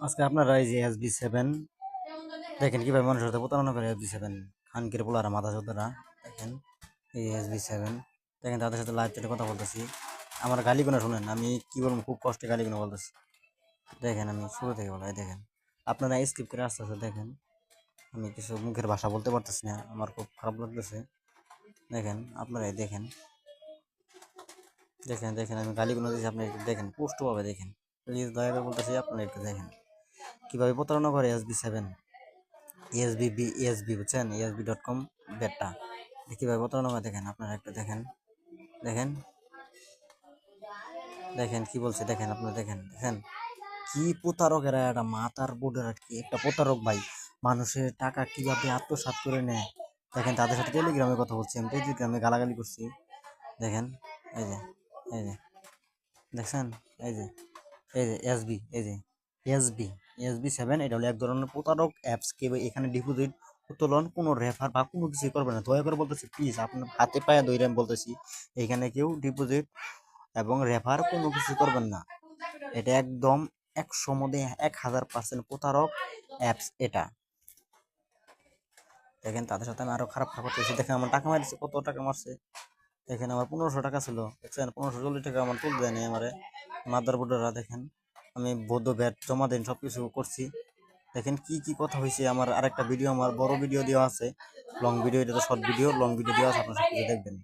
আজকে আপনারা এই যে এস বি সেভেন দেখেন কীভাবে মানুষের সাথে প্রতারণা করে এস বি সেভেন খানকির পোলারা মাথা চোদ্দরা দেখেন, এই এস বি সেভেন দেখেন তাদের সাথে লাইভ চ্যাটে কথা বলতেছি। আমার গালিগুলো শুনেন, আমি কী বলব, খুব কষ্টে গালিগুলো বলতেছি। দেখেন আমি শুরু থেকে বলাই দেখেন, আপনারা স্কিপ করে আস্তে আস্তে দেখেন, আমি কিছু মুখের ভাষা বলতে পারতেছি না, আমার খুব খারাপ লাগতেছে। দেখেন, আপনারাই দেখেন। দেখেন দেখেন, আমি গালিগুলো দিয়েছি আপনি দেখেন পুষ্টভাবে দেখেন। প্লিজ দয়া করে বলতেছি, আপনারা একটু দেখেন। কীভাবে প্রতারণা করে? S B seven SB B SB বুঝছেন? এসবি ডট কম বেটটা। কীভাবে প্রতারণা করে দেখেন? আপনারা একটু দেখেন। দেখেন। দেখেন কি বলছে? দেখেন আপনারা দেখেন। দেখেন? কি প্রতারক এরা একটা মাতার বোর্ডের কি একটা প্রতারক ভাই? মানুষের টাকা কীভাবে আত্মসাৎ করে নেয়? দেখেন, তাদের সাথে টেলিগ্রামে কথা বলছি আমি, টেলিগ্রামে গালাগালি করছি। দেখেন, এই যে এই যে, দেখছেন? এই যে এই যে এসবি এই যে এসবি এসবি সেভেন এটা হলো এক ধরনের প্রতারক অ্যাপস কেউ এখানে ডিপোজিট উত্তোলন, কোনো রেফার বা কোনো কিছু করবে না। দয়া করে বলতেছি প্লিজ আপনার হাতে পায়ে দইরে আমি বলতেছি, এখানে কেউ ডিপোজিট এবং রেফার কোনো কিছু করবেন না। এটা একদম একশো মধ্যে এক হাজার পার্সেন্ট প্রতারক অ্যাপস এটা। দেখেন, তাদের সাথে আমি আরও খারাপ খারাপ করতেছি। দেখেন, আমার টাকা মারছে, কত টাকা মারছে। দেখেন, আমার পনেরোশো টাকা ছিল। দেখছেন, পনেরোশো চল্লিশ টাকা আমার তুলতে দেয়নি আমার। মাদার বোর্ডাররা দেখেন। আমি বৌদ্ধ ব্যাট জমা দেন সব কিছু করছি। দেখেন কি কি কথা হয়েছে আমার আরেকটা ভিডিও আমার বড় ভিডিও দেওয়া আছে। লং ভিডিও এটা তো শর্ট ভিডিও লং ভিডিও দেওয়া আছে, আপনারা সব কিছু দেখবেন।